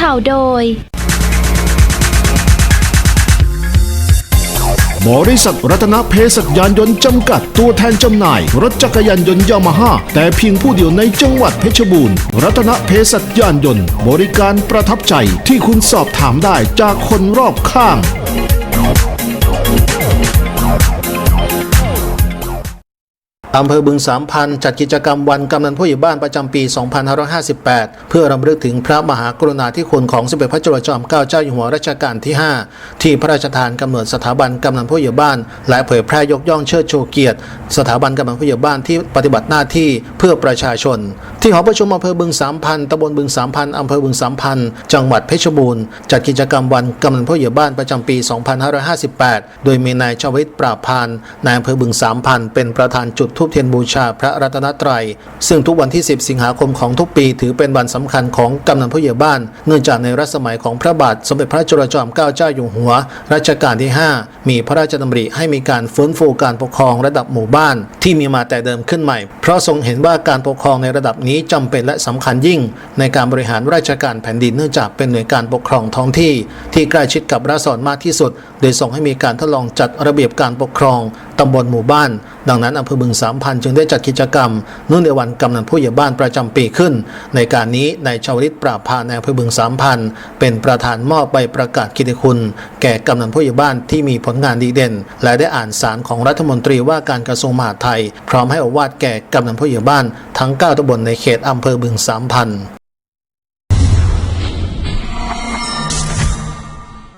ข่าวโดย บริษัทรัตนเพศยานยนต์จำกัดตัวแทนจำหน่าย รถจักรยานยนต์ยามาฮ่าแต่เพียงผู้เดียวในจังหวัดเพชรบูรณ์ รัตนเพศยานยนต์ บริการประทับใจที่คุณสอบถามได้จากคนรอบข้าง อำเภอบึงสามพันจัดกิจกรรมวันกำนันผู้ใหญ่บ้านประจำปี 2558 เพื่อรำลึกถึงพระมหากรุณาธิคุณของสมเด็จพระจุลจอมเกล้าเจ้าอยู่หัวรัชกาลที่ 5 ที่พระราชทานกำเนิดสถาบันกำนันผู้ใหญ่บ้าน และเผยแพร่ยกย่องเชิดชูเกียรติ สถาบันกำนันผู้ใหญ่บ้านที่ปฏิบัติหน้าที่เพื่อประชาชน ที่หอประชุมอำเภอบึงสามพันตำบลบึงสามพันอำเภอบึงสามพันจังหวัดเพชรบูรณ์จัดกิจกรรมวันกำนันผู้ใหญ่บ้านประจำปี 2558 โดยมีนายชวิตปราบพานนายอำเภอบึงสามพันเป็นประธานจุดธูปเทียนบูชาพระรัตนตรัย ซึ่งทุกวันที่ 10 สิงหาคมของทุกปี ถือเป็นวันสำคัญของกำนันผู้ใหญ่บ้าน เนื่องจากในรัชสมัยของพระบาท สมเด็จพระจุลจอมเกล้าเจ้าอยู่หัว รัชกาลที่ 5 มีพระราชดำริให้มีการฟื้นฟูการปกครองระดับหมู่บ้าน ที่มีมาแต่เดิมขึ้นใหม่ เพราะทรงเห็นว่าการปกครองในระดับนี้จำเป็นและสำคัญยิ่ง ในการบริหารราชการแผ่นดินเนื่องจากเป็นหน่วยการปกครองท้องที่ ที่ใกล้ชิดกับราษฎรมากที่สุด โดยส่งให้มีการทดลองจัดระเบียบการปกครองตำบลหมู่บ้าน ดังนั้นอำเภอบึงสามพันจึงได้จัดกิจกรรมเนื่องในวันกำนันผู้ใหญ่บ้านประจำปีขึ้น ในการนี้นายชาวลิตปราบพานในอำเภอบึงสามพันเป็นประธานมอบใบประกาศกิตติคุณ แก่กำนันผู้ใหญ่บ้านที่มีผลงานดีเด่น และได้อ่านสารของรัฐมนตรีว่าการกระทรวงมหาดไทย พร้อมให้อวาทแก่กำนันผู้ใหญ่บ้านทั้ง 9ตำบลในเขตอำเภอบึงสามพัน